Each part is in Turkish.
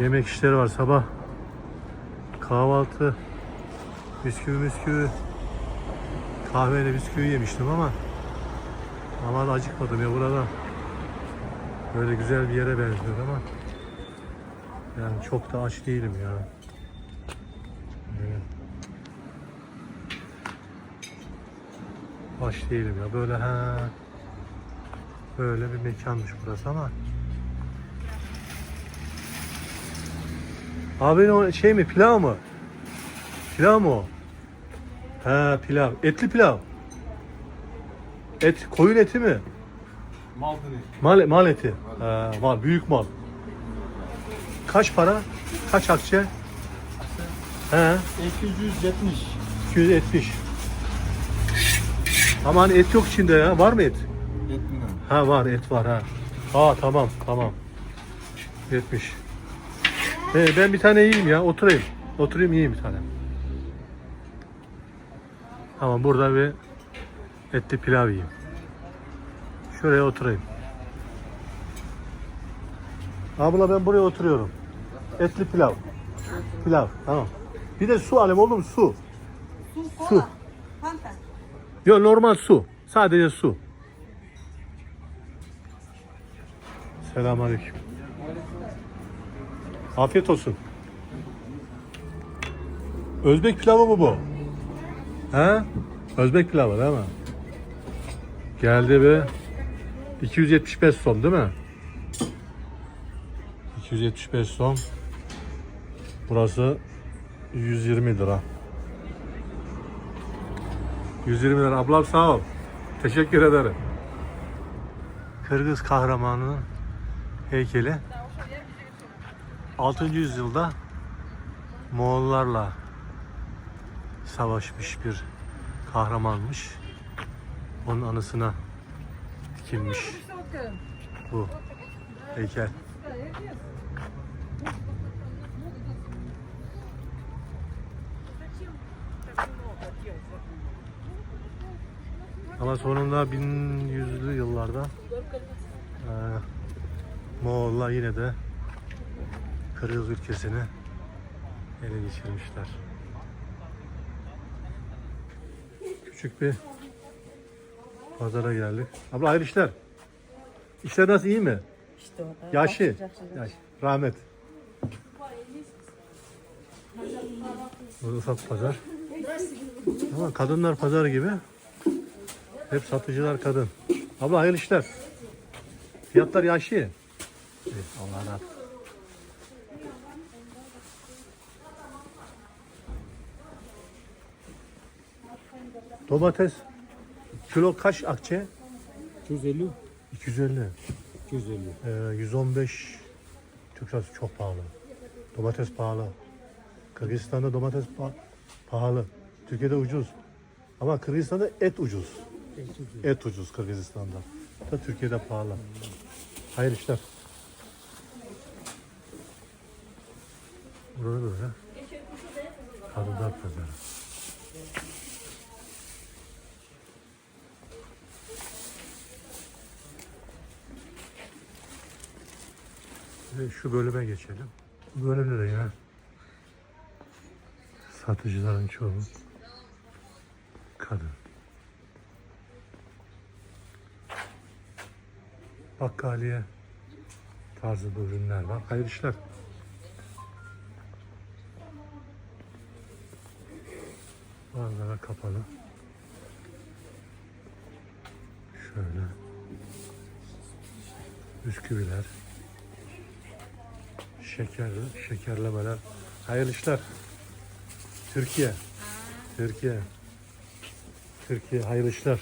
yemek işleri var sabah. Kahvaltı, bisküvi bisküvi, kahveyle bisküvi yemiştim ama ama da acıkmadım ya burada. Böyle güzel bir yere benziyor ama yani çok da aç değilim ya. Aç değilim ya. Böyle ha böyle bir mekanmış burası ama Abi o şey mi pilav mı? Pilav mı o? He pilav. Etli pilav. Et koyun eti mi? Maldini. Mal, mal eti. He, mal büyük mal. Kaç para? Kaç akçe? He 270. 270. Aman et yok içinde ya. Var mı et? Yetmiyor. Ha var et var ha. Aa tamam tamam. 70. Ee, ben bir tane yiyeyim ya oturayım. Oturayım yiyeyim bir tane. Tamam burada bir etli pilav yiyeyim. Şuraya oturayım. Abla ben buraya oturuyorum. Etli pilav. Pilav tamam. Bir de su alayım olur mu? Su. Su. Fanta. Yok normal su. Sadece su. Selamünaleyküm. Afiyet olsun. Özbek pilavı mı bu? He? Özbek pilavı değil mi? Geldi bir 275 son değil mi? 275 son. Burası 120 lira. 120 lira. Ablam sağ ol. Teşekkür ederim. Kırgız kahramanının heykeli 6. yüzyılda Moğollarla savaşmış bir kahramanmış. Onun anısına dikilmiş bu heykel. Ama sonunda 1100'lü yıllarda eee Moğollar yine de Kırgız ülkesini ele geçirmişler. Küçük bir pazara geldik. Abla hayırlı işler. İşler nasıl iyi mi? İşte o. Yaşı. Yaş. Rahmet. Burada ufak pazar. Ama kadınlar pazar gibi. Hep satıcılar kadın. Abla hayırlı işler. Fiyatlar yaşı. Evet, Allah Domates kilo kaç akçe? 250. 250. 250. Ee, 115 Türk lirası çok pahalı. Domates pahalı. Kırgızistan'da domates pa- pahalı. Türkiye'de ucuz. Ama Kırgızistan'da et ucuz. Et ucuz Kırgızistan'da. Da Türkiye'de pahalı. Hayırlı işler. Burada böyle. Kadınlar pazarı. Şu bölüme geçelim. Bu bölümde de yine satıcıların çoğu kadın. Bakkaliye tarzı bu ürünler var. Hayırlı işler. Bazıları kapalı. Şöyle. Bisküviler. Şekerli, şekerlemeler. Hayırlı işler. Türkiye. Türkiye. Türkiye hayırlı işler.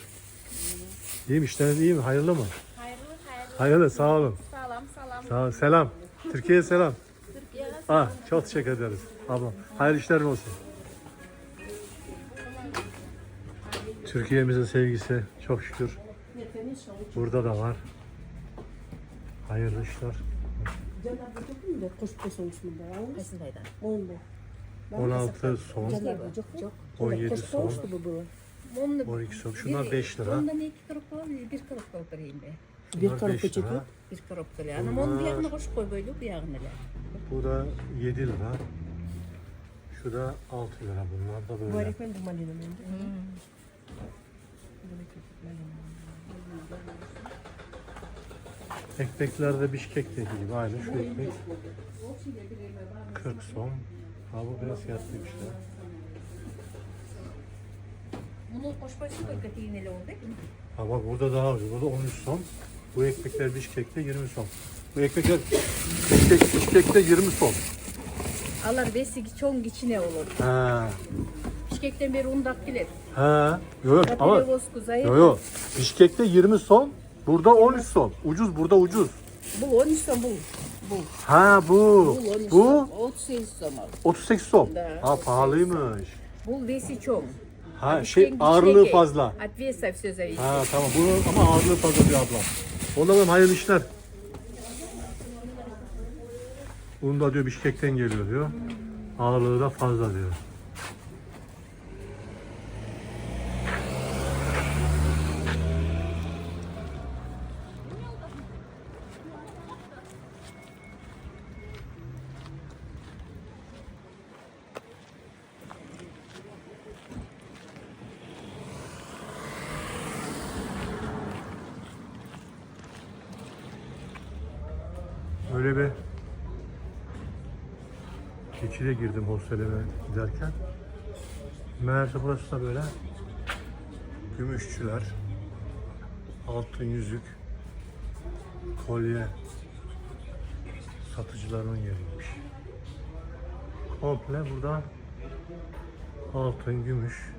İyi mi işleriniz iyi mi? Hayırlı mı? Hayırlı hayırlı. Hayırlı sağ olun. Salam salam. Sağ. Selam. Türkiye'ye selam. Türkiye'ye Ah, çok teşekkür ederiz. Ablam. Hayırlı işler olsun. Türkiye'mizin sevgisi çok şükür. Burada da var. Hayırlı işler. Kaçındaydı? 16 son, Çok. 17 son, Bunun 12 son. Şunlar 5 lira. Bundan iki kırık var, bir kırık vereyim be. Bunlar Bir beş lira. Bir peçete. Anam onun bir koy böyle bir yağını ver. Bu da 7 lira. Şu da 6 lira bunlar da böyle. mende. Ekmekler de bişkekteki gibi aynı şu ekmek. 40 son. Ha bu biraz fiyatlıymış ya. Bunu koş koy koy katı iğneli oldu. Ha bak burada daha ucuz. Burada 13 son. Bu ekmekler bişkekte 20 son. Bu ekmekler bişkek, bişkekte 20 son. Allah besi çok içine olur. Ha. Bişkekten beri undak gelir. Ha. Yok yok ama yok yok. Bişkekte 20 son. Burada 13 son. Ucuz burada ucuz. Bu 13 son bu. Bu. Ha bu. Bu 13 Bu son. 38 son. 38 son. Da, Ha 38 pahalıymış. Bu besi çok. Ha şey ağırlığı fazla. Ответствие все зависит. Ha tamam bunu ama ağırlığı fazla bir ablam. O zaman hayırlı işler. Bunu da diyor Bişkek'ten geliyor diyor. Ağırlığı da fazla diyor. Geçide girdim hosteleme giderken. Meğerse burası da böyle gümüşçüler, altın yüzük, kolye satıcıların yeriymiş. Komple burada altın, gümüş,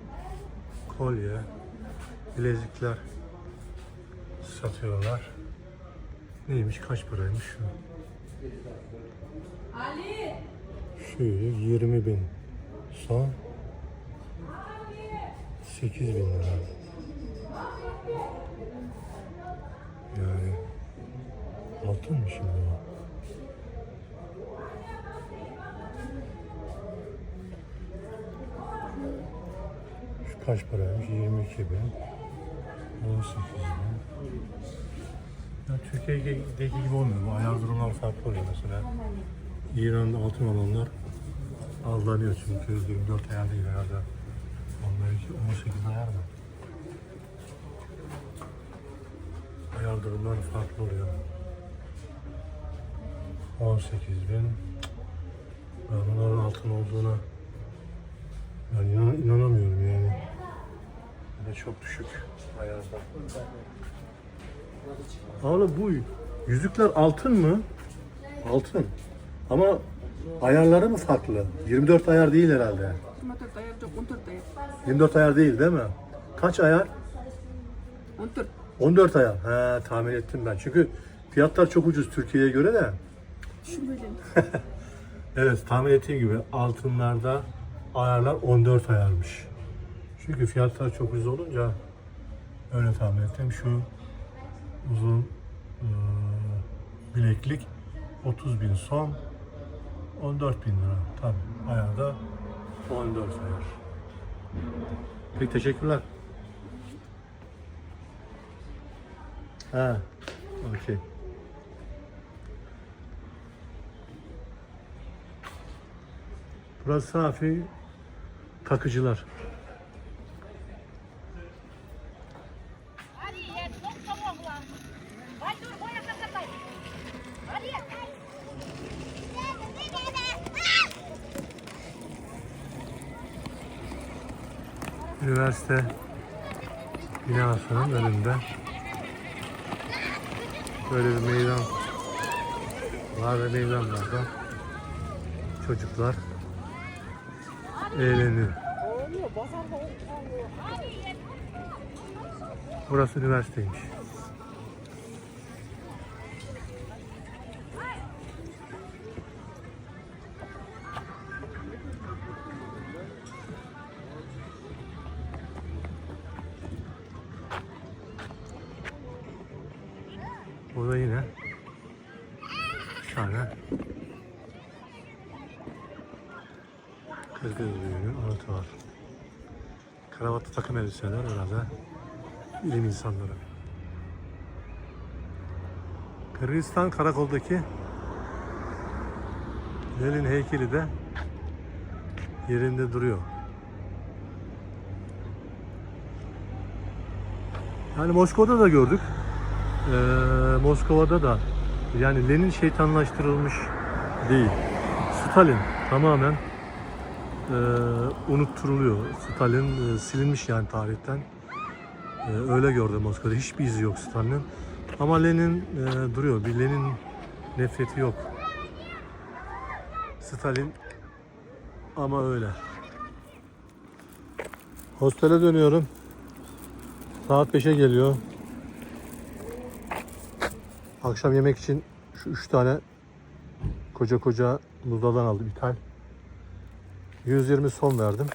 kolye, bilezikler satıyorlar. Neymiş, kaç paraymış şu? Şöyle 20 bin son 8 bin lira. Yani altın mı şimdi o? Şu kaç paraymış? 22 bin. 18 bin. Ya Türkiye'deki gibi olmuyor. Bu ayar durumlar farklı oluyor mesela. İran'da altın alanlar aldanıyor çünkü 24 ayar değil herhalde. Onlarınki 18 ayar mı? Ayar durumlar farklı oluyor. 18 bin. Ben bunların altın olduğuna ben inan, inanamıyorum yani. De çok düşük ayarda. Oğlum bu yüzükler altın mı? Altın. Ama ayarları mı farklı? 24 ayar değil herhalde. 24 ayar değil değil mi? Kaç ayar? 14 ayar. He tahmin ettim ben. Çünkü fiyatlar çok ucuz Türkiye'ye göre de. evet tahmin ettiğim gibi altınlarda ayarlar 14 ayarmış. Çünkü fiyatlar çok ucuz olunca öyle tahmin ettim. Şu uzun eee, bileklik 30 bin son 14 bin lira tabi ayarda 14 ayar. Peki teşekkürler. Ha, okey. Burası safi takıcılar. Hadi ya çok lan. Hadi dur boya kakatay. Hadi Üniversite binasının önünde böyle bir meydan var ve meydanlarda çocuklar eğleniyor. Burası üniversiteymiş. Düğünü anıtı var. Kravatlı takım elbiseler herhalde bilim insanları. Kırgızistan karakoldaki Lenin heykeli de yerinde duruyor. Yani Moskova'da da gördük. Ee, Moskova'da da yani Lenin şeytanlaştırılmış değil. Stalin tamamen unutturuluyor. Stalin e, silinmiş yani tarihten. E, öyle gördüm Moskova'da. Hiçbir izi yok Stalin'in. Ama Lenin e, duruyor. Bir Lenin nefreti yok. Stalin ama öyle. Hostele dönüyorum. Saat 5'e geliyor. Akşam yemek için şu üç tane koca koca muzlardan aldım ithal. 120 son verdim.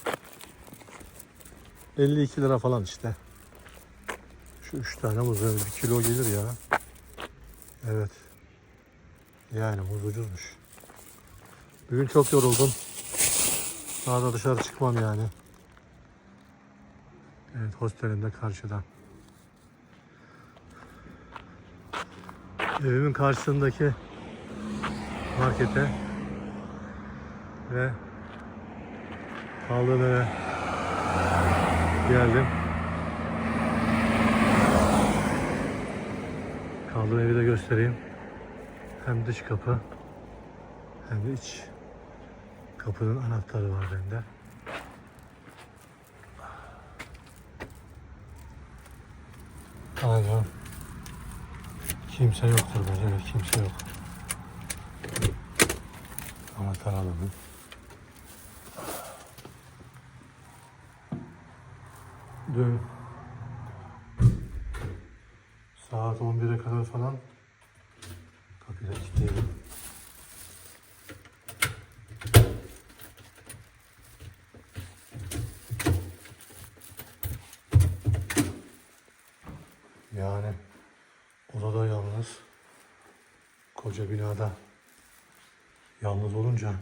52 lira falan işte. Şu üç tane muz öyle bir kilo gelir ya. Evet. Yani muz ucuzmuş. Bugün çok yoruldum. Daha da dışarı çıkmam yani. Evet hostelim de karşıda. Evimin karşısındaki markete ve kaldığım eve geldim. Kaldığım evi de göstereyim. Hem dış kapı hem de iç kapının anahtarı var bende. Aynen. Kimse yoktur bence kimse yok. Anahtar alalım. Dün saat 11'e kadar falan kapıyı da kilitleyelim. Yani odada yalnız koca binada yalnız olunca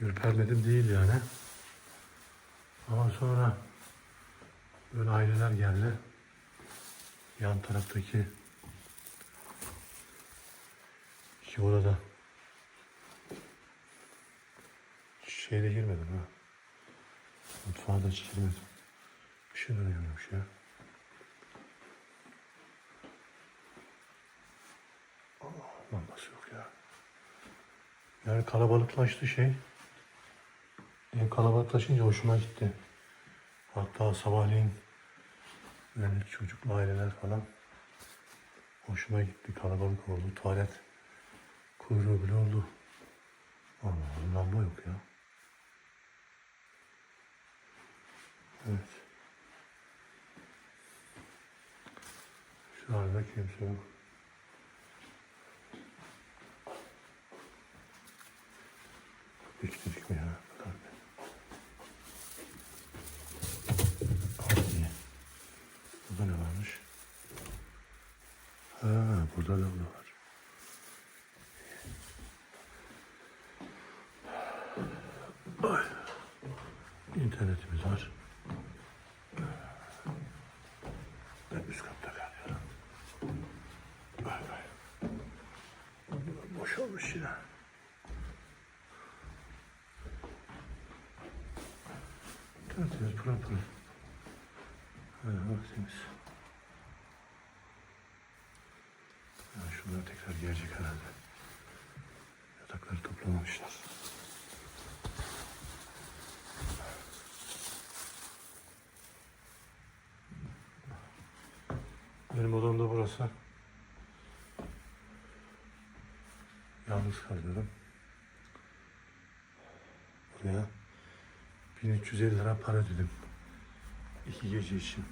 ürpermedim değil yani. Ama sonra böyle aileler geldi. Yan taraftaki iki odada şeyde girmedim ha. Mutfağa da hiç girmedim. Bir şey dönüyormuş ya. Lambası yok ya. Yani kalabalıklaştı şey. Ev kalabalıklaşınca hoşuma gitti. Hatta sabahleyin böyle çocuklu aileler falan hoşuma gitti. Kalabalık oldu. Tuvalet kuyruğu bile oldu. Allah Allah lamba yok ya. Evet. Şu anda kimse yok. Diktik mi ya? Kadar be. Hadi. Burada ne varmış? Ha, burada da bu var. Ay. İnternetimiz var. Ben üst katta kalıyorum. Vay vay. Boş olmuş yine. Tertemiz pırıl pırıl. Ha, bak temiz. Ha, şunlar tekrar gelecek herhalde. Yatakları toplamamışlar. Benim odam da burası. Yalnız kalıyorum. Buraya 1350 lira para ödedim. İki gece için.